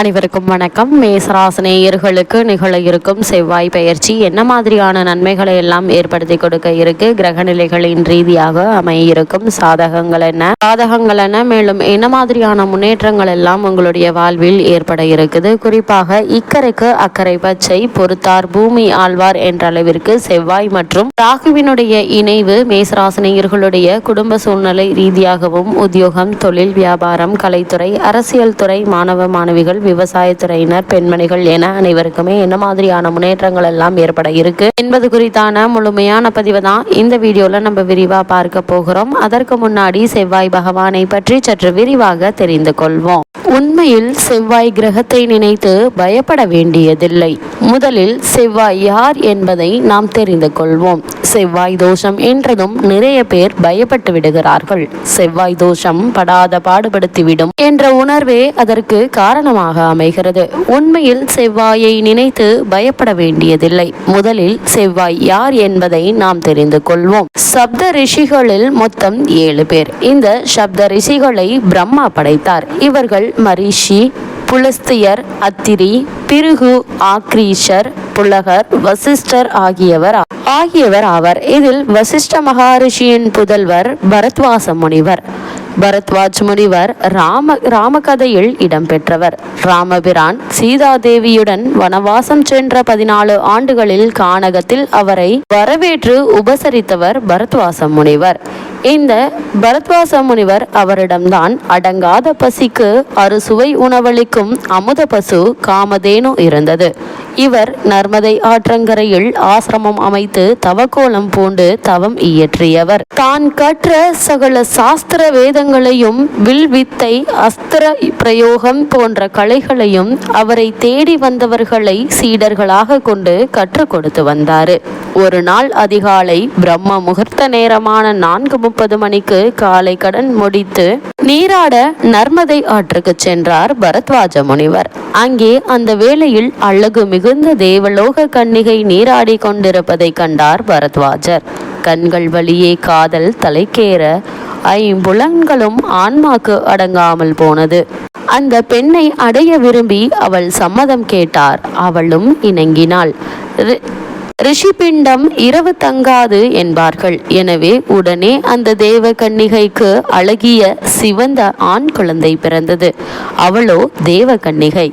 அனைவருக்கும் வணக்கம். மேசராசனேயர்களுக்கு நிகழ இருக்கும் செவ்வாய் பயிற்சி என்ன மாதிரியான நன்மைகளை எல்லாம் ஏற்படுத்தி கொடுக்க இருக்கு? கிரக நிலைகளின் ரீதியாக அமைய இருக்கும் சாதகங்கள் என்ன? சாதகங்கள் என்ன? மேலும் என்ன மாதிரியான முன்னேற்றங்கள் எல்லாம் உங்களுடைய வாழ்வில் ஏற்பட இருக்குது? குறிப்பாக இக்கரைக்கு அக்கறை பச்சை பொறுத்தார் பூமி ஆழ்வார் என்ற அளவிற்கு செவ்வாய் மற்றும் ராகுவினுடைய இணைவு மேசராசனேயர்களுடைய குடும்ப சூழ்நிலை ரீதியாகவும் உத்தியோகம் தொழில் வியாபாரம் கலைத்துறை அரசியல் துறை மாணவ மாணவிகள் விவசாயத்துறையினர் பெண்மணிகள் என அனைவருக்குமே என்ன மாதிரியான முன்னேற்றங்கள் எல்லாம் ஏற்பட இருக்கு என்பது குறித்தான முழுமையான பதிவு தான் இந்த வீடியோல நம்ம விரிவா பார்க்க போகிறோம். அதற்கு முன்னாடி செவ்வாய் பகவானை பற்றி சற்று விரிவாக தெரிந்து கொள்வோம். உண்மையில் செவ்வாய் கிரகத்தை நினைத்து பயப்பட வேண்டியதில்லை. முதலில் செவ்வாய் யார் என்பதை நாம் தெரிந்து கொள்வோம். செவ்வாய் தோஷம் என்றதும் நிறைய பேர் பயப்பட்டு விடுகிறார்கள். செவ்வாய் தோஷம் படாத பாடுபடுத்திவிடும் என்ற உணர்வே அதற்கு காரணமாக அமைகிறது. உண்மையில் செவ்வாயை நினைத்து பயப்பட வேண்டியதில்லை. முதலில் செவ்வாய் யார் என்பதை நாம் தெரிந்து கொள்வோம். சப்த ரிஷிகளில் மொத்தம் ஏழு பேர். இந்த சப்த ரிஷிகளை பிரம்மா படைத்தார். இவர்கள் மரிஷி புலஸ்தியர் அத்திரி பிருகு ஆக்ரீஷர் புலகர் வசிஷ்டர் ஆகியவர். ஆகியவர் ஆவர். இதில் வசிஷ்ட மகாரிஷியின் புதல்வர் பரத்வாச முனிவர். பரத்வாஜ் முனிவர் ராம ராமகதையில் இடம்பெற்றவர். ராமபிரான் சீதாதேவியுடன் வனவாசம் சென்ற பதினாலு ஆண்டுகளில் கானகத்தில் அவரை வரவேற்று உபசரித்தவர் பரத்வாச முனிவர். இந்த பரத்வாச முனிவர் அவரிடம்தான் அடங்காத பசிக்கு அறுசுவை உணவளிக்கும் அமுத பசு காமதேனு இருந்தது. இவர் நர்மதை ஆற்றங்கரையில் ஆசிரமம் அமைத்து தவக்கோலம் பூண்டு தவம் இயற்றியவர். தான் கற்ற சகல சாஸ்திர வேதங்களையும் வில் வித்தை அஸ்திர பிரயோகம் போன்ற கலைகளையும் அவரை தேடி வந்தவர்களை சீடர்களாக கொண்டு கற்றுக் கொடுத்து வந்தார். ஒரு நாள் அதிகாலை பிரம்ம முகூர்த்த நேரமான நான்கு முப்பது மணிக்கு காலை கடன் முடித்து நீராட நர்மதை ஆற்றுக்கு சென்றார் பரத்வாஜ முனிவர். அங்கே அந்த வேளையில் அழகு மிகுந்த தேவலோக கன்னிகை நீராடி கொண்டிருப்பதை கண்டார் பரத்வாஜர். கண்கள் வழியே காதல் தலைக்கேற ஐம்புலன்களும் ஆன்மாக்கு அடங்காமல் போனது. அந்த பெண்ணை அடைய விரும்பி அவள் சம்மதம் கேட்டார். அவளும் இணங்கினாள். ரி- ரிஷிபிண்டம் இரவு தங்காது என்பார்கள். எனவே உடனே அந்த தேவ கன்னிகைக்கு அழகிய சிவந்த ஆண் குழந்தை பிறந்தது. அவளோ தேவ கன்னிகை.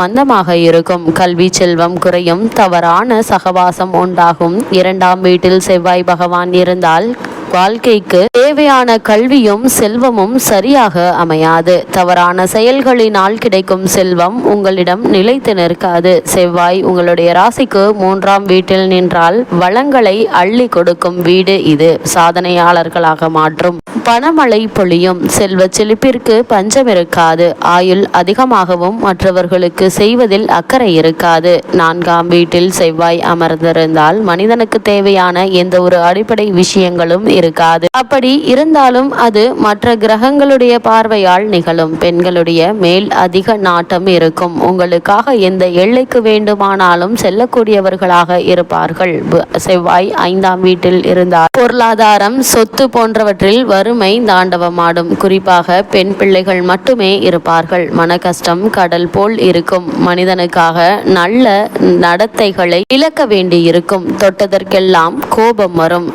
மந்தமாக இருக்கும். கல்வி செல்வம் குறையும். தவறான சகவாசம் உண்டாகும். இரண்டாம் வீட்டில் செவ்வாய் பகவான் இருந்தால் வாழ்க்கைக்கு தேவையான கல்வியும் செல்வமும் சரியாக அமையாது. தவறான செயல்களினால் கிடைக்கும் செல்வம் உங்களிடம் நிலைத்து நிற்காது. செவ்வாய் உங்களுடைய ராசிக்கு மூன்றாம் வீட்டில் நின்றால் வளங்களை அள்ளி கொடுக்கும் வீடு இது. சாதனையாளர்களாக மாற்றும். பணமழை பொழியும். செல்வ செழிப்பிற்கு பஞ்சம் இருக்காது. ஆயுள் அதிகமாகவும் மற்றவர்களுக்கு செய்வதில் அக்கறை இருக்காது. நான்காம் வீட்டில் செவ்வாய் அமர்ந்திருந்தால் மனிதனுக்கு தேவையான எந்த ஒரு அடிப்படை விஷயங்களும் இருக்காது. அப்படி இருந்தாலும் அது மற்ற கிரகங்களுடைய பார்வையால் நிகழும். பெண்களுடைய மேல் அதிக நாட்டம் இருக்கும். உங்களுக்காக எந்த எல்லைக்கு வேண்டுமானாலும் செல்லக்கூடியவர்களாக இருப்பார்கள். செவ்வாய் ஐந்தாம் வீட்டில் இருந்தால் பொருளாதாரம் சொத்து போன்றவற்றில் வரும் தாண்டவமாடும் குறிப்பாக பெண் பிள்ளைகள் மட்டுமே இருப்பார்கள். மன கஷ்டம் கடல் போல் இருக்கும். மனிதனுக்காக நல்ல நடத்தைகளை இழக்க வேண்டியிருக்கும். தொட்டதற்கெல்லாம் கோபம் வரும்.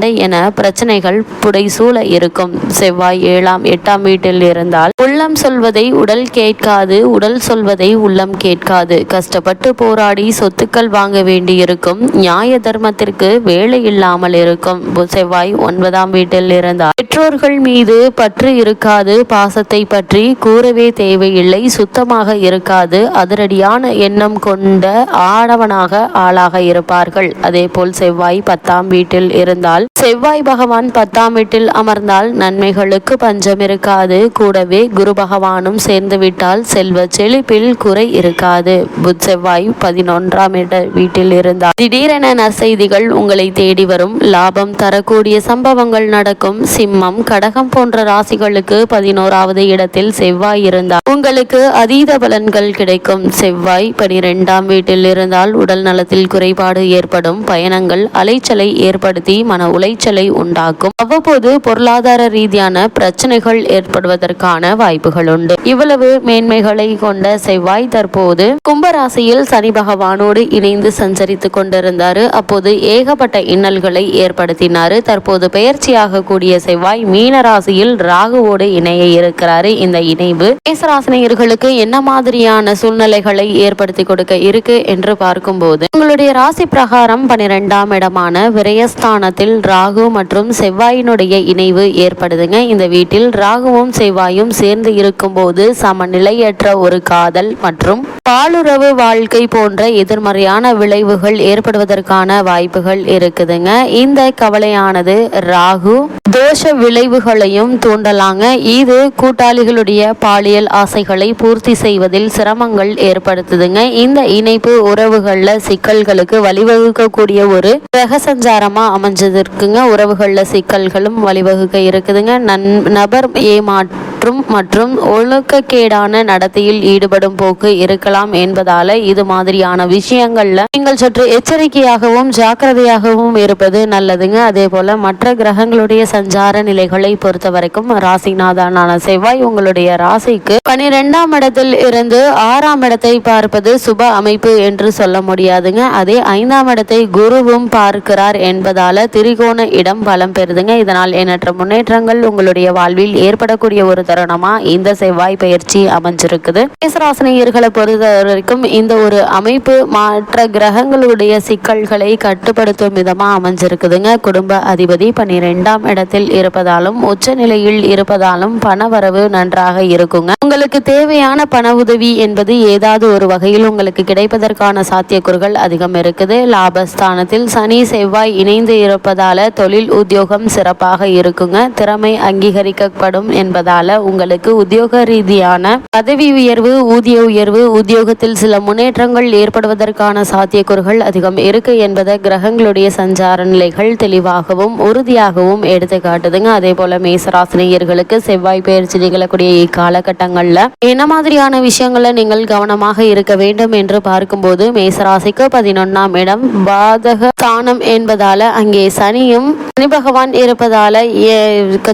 என பிரச்சனைகள் புடைசூழ இருக்கும். செவ்வாய் ஏழாம் எட்டாம் வீட்டில் இருந்தால் உள்ளம் சொல்வதை உடல் கேட்காது உடல் சொல்வதை உள்ளம் கேட்காது. கஷ்டப்பட்டு போராடி சொத்துக்கள் வாங்க வேண்டியிருக்கும். நியாய தர்மத்திற்கு வேலை இல்லாமல் இருக்கும். செவ்வாய் ஒன்பதாம் வீட்டில் இருந்தால் பெற்றோர்கள் மீது பற்று இருக்காது. பாசத்தை பற்றி கூறவே தேவையில்லை. சுத்தமாக இருக்காது. அதிரடியான எண்ணம் கொண்ட ஆடவனாக ஆளாக இருப்பார்கள். அதே போல் செவ்வாய் பத்தாம் வீட்டில் இருந்தால் இருந்தால் செவ்வாய் பகவான் பத்தாம் வீட்டில் அமர்ந்தால் நன்மைகளுக்கு பஞ்சம் இருக்காது கூடவே குரு பகவானும் சேர்ந்து விட்டால் செல்வ செழிப்பில் குறை இருக்காது. புத் செவ்வாய் பதினொன்றாம் வீட்டில் இருந்தால் திடீரென நற்செய்திகள் உங்களை தேடி வரும். லாபம் தரக்கூடிய சம்பவங்கள் நடக்கும். சிம்மம் கடகம் போன்ற ராசிகளுக்கு பதினோராவது இடத்தில் செவ்வாய் இருந்தால் உங்களுக்கு அதீத பலன்கள் கிடைக்கும். செவ்வாய் பனிரெண்டாம் வீட்டில் இருந்தால் உடல் நலத்தில் குறைபாடு ஏற்படும். பயணங்கள் அலைச்சலை ஏற்படுத்தி மன உளைச்சலை உண்டாக்கும். அவ்வப்போது பொருளாதார ரீதியான பிரச்சனைகள் ஏற்படுவதற்கான வாய்ப்புகள் உண்டு. இவ்வளவு மேன்மைகளை கொண்ட செவ்வாய் தற்போது கும்பராசியில் சனி பகவானோடு இணைந்து சஞ்சரித்து கொண்டிருந்தாரு. அப்போது ஏகப்பட்ட இன்னல்களை ஏற்படுத்தினாரு. தற்போது பெயர்ச்சியாக கூடிய செவ்வாய் மீன ராசியில் ராகுவோடு இணைய இருக்கிறாரு. இந்த இணைவு மேசராசினியர்களுக்கு என்ன மாதிரியான சூழ்நிலைகளை ஏற்படுத்தி கொடுக்க இருக்கு என்று பார்க்கும்போது உங்களுடைய ராசி பிரகாரம் பனிரெண்டாம் இடமான விரயஸ்தானத்தில் ராகு மற்றும் செவ்வாயினுடைய இணைவு ஏற்படுதுங்க. இந்த வீட்டில் ராகுவும் செவ்வாயும் சேர்ந்து இருக்கும்போது சமநிலையற்ற ஒரு காதல் மற்றும் பாலுறவு வாழ்க்கை போன்ற எதிர்மறையான விளைவுகள் ஏற்படுவதற்கான வாய்ப்புகள் இருக்குதுங்க. இந்த கவலையானது ராகு தோஷ விளைவுகளையும் தூண்டலாங்க. இது கூட்டாளிகளுடைய பாலியல் ஆசைகளை பூர்த்தி செய்வதில் சிரமங்கள் ஏற்படுத்துதுங்க. இந்த இணைப்பு உறவுகளில் சிக்கல்களுக்கு வழிவகுக்கக்கூடிய ஒரு கிரக சஞ்சாரமா அமைஞ்சது இருக்குங்க. உறவுகளில் சிக்கல்களும் வழிவகுக்க இருக்குதுங்க. நன் நபர் ஏமாற்ற மற்றும் மற்றும் ஒழுக்கக்கேடான நடத்தையில் ஈடுபடும் போக்கு இருக்கலாம் என்பதால இது மாதிரியான விஷயங்கள்ல நீங்கள் சற்று எச்சரிக்கையாகவும் ஜாக்கிரதையாகவும் இருப்பது நல்லதுங்க. அதே போல மற்ற கிரகங்களுடைய சஞ்சார நிலைகளை பொறுத்த வரைக்கும் ராசிநாதனான செவ்வாய் உங்களுடைய ராசிக்கு பனிரெண்டாம் இடத்தில் இருந்து ஆறாம் இடத்தை பார்ப்பது சுப அமைப்பு என்று சொல்ல முடியாதுங்க. அதே ஐந்தாம் இடத்தை குருவும் பார்க்கிறார் என்பதால திரிகோண இடம் பலம் பெறுதுங்க. இதனால் எண்ணற்ற முன்னேற்றங்கள் உங்களுடைய வாழ்வில் ஏற்படக்கூடிய ஒரு தருணமா இந்த செவ்வாய் பயிற்சி அமைஞ்சிருக்குது. மேசராசினியர்களை பொறுத்த வரைக்கும் இந்த ஒரு அமைப்பு மற்ற கிரகங்களுடைய சிக்கல்களை கட்டுப்படுத்தும் விதமா அமைஞ்சிருக்குதுங்க. குடும்ப அதிபதி பன்னிரெண்டாம் இடத்தில் இருப்பதாலும் உச்ச நிலையில் இருப்பதாலும் பணவரவு நன்றாக இருக்குங்க. உங்களுக்கு தேவையான பண உதவி என்பது ஏதாவது ஒரு வகையில் உங்களுக்கு கிடைப்பதற்கான சாத்தியக்கூறுகள் அதிகம் இருக்குது. லாபஸ்தானத்தில் சனி செவ்வாய் இணைந்து இருப்பதால தொழில் உத்தியோகம் சிறப்பாக இருக்குங்க. திறமை அங்கீகரிக்கப்படும் என்பதால உங்களுக்கு உத்தியோக ரீதியான பதவி உயர்வு ஊதிய உயர்வு உத்தியோகத்தில் சில முன்னேற்றங்கள் ஏற்படுவதற்கான சாத்தியக்கூறுகள் அதிகம் இருக்கு என்பதை கிரகங்களுடைய சஞ்சார நிலைகள் தெளிவாகவும் உறுதியாகவும் எடுத்து காட்டுதுங்க. அதே போல மேசராசினியர்களுக்கு செவ்வாய் பயிற்சி நிகழக்கூடிய இக்காலகட்டங்கள்ல என்ன மாதிரியான விஷயங்களை நீங்கள் கவனமாக இருக்க வேண்டும் என்று பார்க்கும்போது மேசராசிக்கு பதினொன்னாம் இடம் பாதக ஸ்தானம் என்பதால அங்கே சனியும் சனி பகவான் இருப்பதால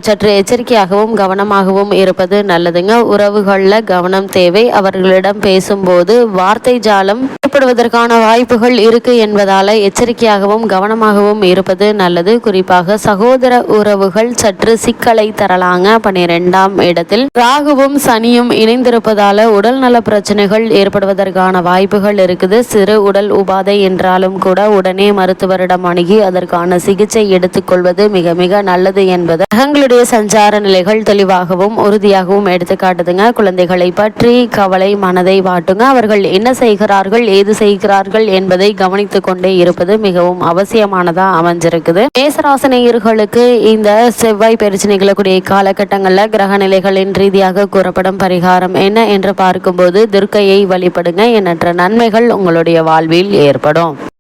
சற்று எச்சரிக்கையாகவும் கவனமாகவும் இருப்பது நல்லதுங்க. உறவுகளில் கவனம் தேவை. அவர்களிடம் பேசும்போது வார்த்தை ஜாலம் ஏற்படுவதற்கான வாய்ப்புகள் இருக்கு என்பதால எச்சரிக்கையாகவும் கவனமாகவும் இருப்பது நல்லது. குறிப்பாக சகோதர உறவுகள் சற்று சிக்கலை தரலாங்க. பனிரெண்டாம் இடத்தில் ராகுவும் சனியும் இணைந்திருப்பதால உடல் நல பிரச்சனைகள் ஏற்படுவதற்கான வாய்ப்புகள் இருக்குது. சிறு உடல் உபாதை என்றாலும் கூட உடனே மருத்துவரிடம் அணுகி அதற்கான சிகிச்சை எடுத்துக்கொள்வது மிக மிக நல்லது என்பது. கிரகங்களுடைய சஞ்சார நிலைகள் தெளிவாகவும் உறுதியாகவும் எடுத்துக்காட்டுதுங்க குழந்தைகளை பற்றி கவலை மனதை வாட்டுங்க. அவர்கள் என்ன செய்கிறார்கள் ஏது செய்கிறார்கள் என்பதை கவனித்து கொண்டே இருப்பது மிகவும் அவசியமானதா அமைஞ்சிருக்குது. மேசராசனையர்களுக்கு இந்த செவ்வாய் பிரச்சனைகளை கூடிய காலகட்டங்களில் கிரக நிலைகளின் ரீதியாக கூறப்படும் பரிகாரம் என்ன என்று பார்க்கும்போது துர்க்கையை வழிபடுங்க. எண்ணற்ற நன்மைகள் உங்களுடைய வாழ்வில் ஏற்படும்.